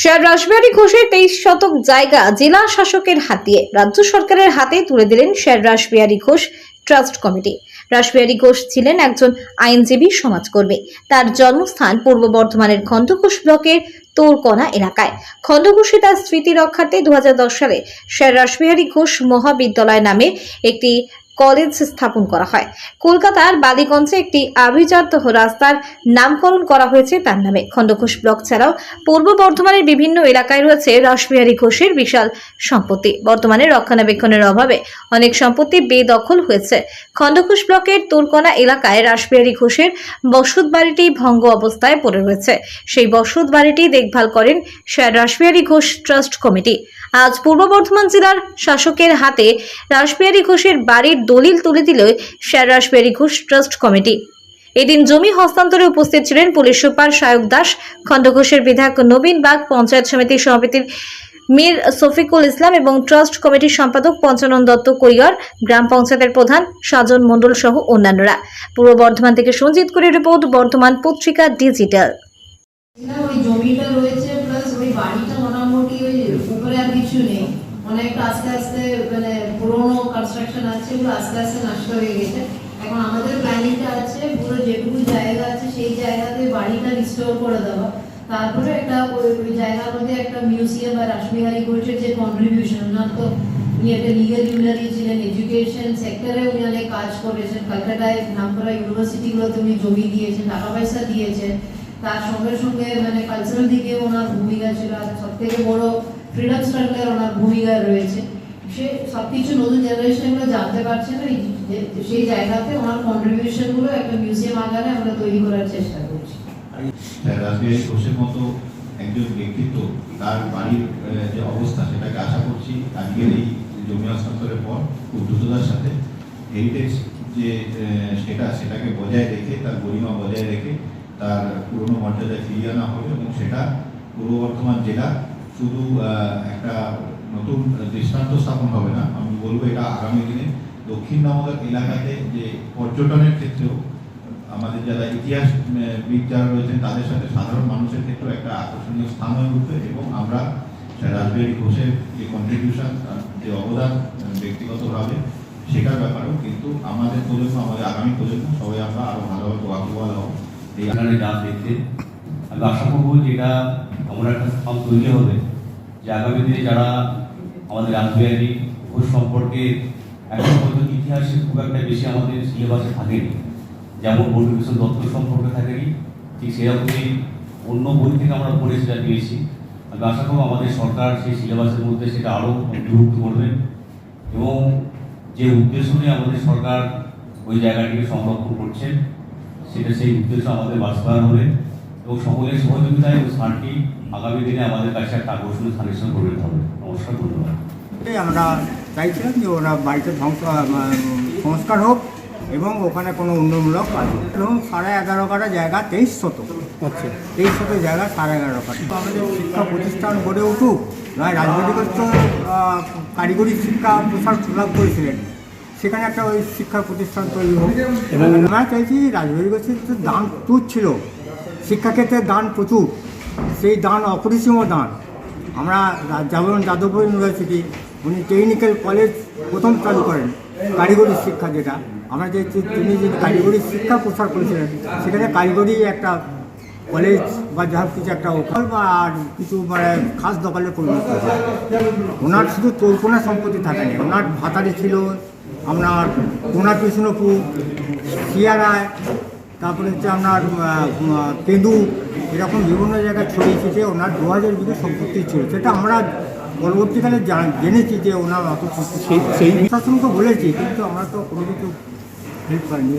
Share Rashbehari ঘোষের তেইশ শতক জায়গা জেলা শাসকের হাতিয়ে রাজ্য সরকারের হাতে তুলে দিলেন share Rashbehari Ghosh trust committee. Rashbehari Ghosh ছিলেন একজন আইনজীবী সমাজকর্মী। তার জন্মস্থান পূর্ব বর্ধমানের খণ্ডঘোষ ব্লকের তোরকণা এলাকায়। খণ্ডঘোষে তার স্মৃতি রক্ষার্থে দু হাজার দশ সালে শেয়ার রাসবিহারী ঘোষ মহাবিদ্যালয় নামে একটি কলেজ স্থাপন করা হয়। কলকাতার বালিগঞ্জে একটি আভিজাত রাস্তার নামকরণ করা হয়েছে তার নামে। খণ্ডঘোষ ব্লক ছাড়াও পূর্ব বর্ধমানের বিভিন্ন এলাকায় রয়েছে রাসবিহারী ঘোষের বিশাল সম্পত্তি। বর্তমানে রক্ষণাবেক্ষণের অভাবে অনেক সম্পত্তি বেদখল হয়েছে। খণ্ডঘোষ ব্লকের তুরকোনা এলাকায় রাসবিহারী ঘোষের বসত বাড়িটি ভঙ্গ অবস্থায় পড়ে রয়েছে। সেই বসত বাড়িটি দেখভাল করেন sir Rashbehari Ghosh trust committee. আজ পূর্ব বর্ধমান জেলার শাসকের হাতে রাসবিহারী ঘোষের বাড়ির দলিল তুলে দিল sir Rashbehari Ghosh trust committee. এদিন জমি হস্তান্তরে উপস্থিত ছিলেন পুলিশ সুপার সায়ক দাস খণ্ডঘোষের বিধায়ক নবীন বাগ, পঞ্চায়েত সমিতির সভাপতির মীর শফিকুল ইসলাম এবং ট্রাস্ট কমিটির সম্পাদক পঞ্চানন দত্ত কৈয়র, গ্রাম পঞ্চায়েতের প্রধান সাজন মণ্ডল সহ অন্যান্যরা। পূর্ব বর্ধমান থেকে সঞ্জিত করে রিপোর্ট, বর্ধমান পত্রিকা ডিজিটাল। জমিটা রয়েছে প্লাস ওই বাড়িটা মোটামুটি ওই উপরে আর কিছু নেই। অনেকটা আস্তে আস্তে মানে পুরোনো কনস্ট্রাকশন আছে ওগুলো আস্তে আস্তে নষ্ট হয়ে গেছে। এখন আমাদের প্ল্যানিংটা আছে, পুরো যেটুকু জায়গা আছে সেই জায়গাতে বাড়িটা রিস্টোর করে দেওয়া। তারপরে একটা ওই জায়গার মধ্যে একটা মিউজিয়াম বা রাসবিহারী ঘোষের যে কন্ট্রিবিউশন ওনার তো উনি একটা লিগাল ইউনারি ছিলেন এডুকেশন সেক্টরে উনি অনেক কাজ করেছেন। কলকাতায় নামকরা ইউনিভার্সিটিগুলোতে উনি জমি দিয়েছেন, টাকা পয়সা দিয়েছেন। তার সঙ্গে সঙ্গে মানে কালচারাল দিকে ওনার ভূমিকা ছিল। আর সব থেকে বড় ফ্রিডম স্ট্রাগলের ওনার ভূমিকা রয়েছে। সে সব কিছু নতুন জেনারেশনগুলো জানতে পারছে না। সেই জায়গাতে ওনার কন্ট্রিবিউশনগুলো একটা মিউজিয়াম আকারে আমরা তৈরি করার চেষ্টা করছি। রাজবিহারী ঘোষের মতো একজন ব্যক্তিত্ব, তার বাড়ির যে অবস্থা, সেটাকে আশা করছি আজকের এই জমি হস্তান্তরের পর খুব দ্রুততার সাথে হেরিটেজ যে সেটা, সেটাকে বজায় রেখে, তার গরিমা বজায় রেখে, তার পুরনো মর্যাদায় ফিরিয়ে আনা হবে এবং সেটা পূর্ব বর্ধমান জেলা শুধু একটা নতুন দৃষ্টান্ত স্থাপন হবে না আমি বলব এটা আগামী দিনে দক্ষিণ দামোদর এলাকাতে যে পর্যটনের ক্ষেত্রেও আমাদের যারা ইতিহাস উম, বিদ যারা রয়েছেন তাদের সাথে সাধারণ মানুষের ক্ষেত্রেও একটা আকর্ষণীয় স্থান হয়ে উঠবে এবং আমরা রাজবিহারী ঘোষের যে কন্ট্রিবিউশন যে অবদান ব্যক্তিগতভাবে শেখার ব্যাপারেও কিন্তু আমাদের প্রজন্ম আমাদের আগামী প্রজন্ম সবাই আমরা আরও ভালোভাবে ওয়াকিবহাল হব। এই দেখতে আমি আশা করব যে এটা এমন একটা স্থান তৈরি হবে যে আগামী দিনে যারা আমাদের রাজবিহারী ঘোষ সম্পর্কে এখন পর্যন্ত ইতিহাসে খুব একটা বেশি আমাদের সিলেবাসে থাকেনি। যেমন বন্ডভূষণ দত্ত সম্পর্কে থাকেনি, ঠিক সেরকমই অন্য বই থেকে আমরা পড়ে সেটা পেয়েছি। আমি আশা করব আমাদের সরকার সেই সিলেবাসের মধ্যে সেটা আরও অন্তর্ভুক্ত করবেন এবং যে উদ্দেশ্য নিয়ে আমাদের সরকার ওই জায়গাটিকে সংরক্ষণ করছেন সেটা সেই উদ্দেশ্য আমাদের বাস্তবায়ন হবে। এবং সকলের সহযোগিতায় ওই স্থানটি আগামী দিনে আমাদের কাছে একটা আকর্ষণীয় স্থানের সঙ্গে পরিণত হবে। নমস্কার ধন্যবাদ। আমরা চাইছিলাম যে ওরা বাড়িতে ধ্বংস সংস্কার হোক এবং ওখানে কোনো উন্নয়নমূলক কাজ এবং সাড়ে এগারো কাটা জায়গা তেইশ শত আচ্ছা। তেইশ শত জায়গা সাড়ে এগারো কাটা আমাদের শিক্ষা প্রতিষ্ঠান গড়ে উঠুক নয় রাজনৈতিক কারিগরি শিক্ষা প্রসার লাভ করেছিলেন সেখানে একটা ওই শিক্ষা প্রতিষ্ঠান তৈরি হোক। এবং আমরা চাইছি রাজনৈতিক গোষ্ঠীর তো দান ছিল। শিক্ষাক্ষেত্রে দান প্রচুর। সেই দান, অপরিসীম দান। আমরা যেমন যাদবপুর ইউনিভার্সিটি, উনি টেকনিক্যাল কলেজ প্রথম চালু করেন, কারিগরি শিক্ষা যেটা। আমরা যে তিনি যে কারিগরি শিক্ষা প্রসার করেছিলেন, সেখানে কারিগরি একটা কলেজ বা যা কিছু একটা ওখান বা আর কিছু মানে খাস দোকানে পরিণত ওনার শুধু তোরকোনা সম্পত্তি থাকেনি ওনার ভাতারি ছিল, আপনার কোনা কৃষ্ণপুর শিয়ারায় তারপরে হচ্ছে আপনার আহ, এরকম বিভিন্ন জায়গায় ছড়িয়ে ছিটে ওনার দু হাজার বিঘে সম্পত্তি ছিল। সেটা আমরা পরবর্তীকালে জান- জেনেছি যে ওনার অত সম্পত্তি সেই সেই প্রশাসনকে বলেছি কিন্তু আমরা তো কোনো কিছু হেল্প পাইনি।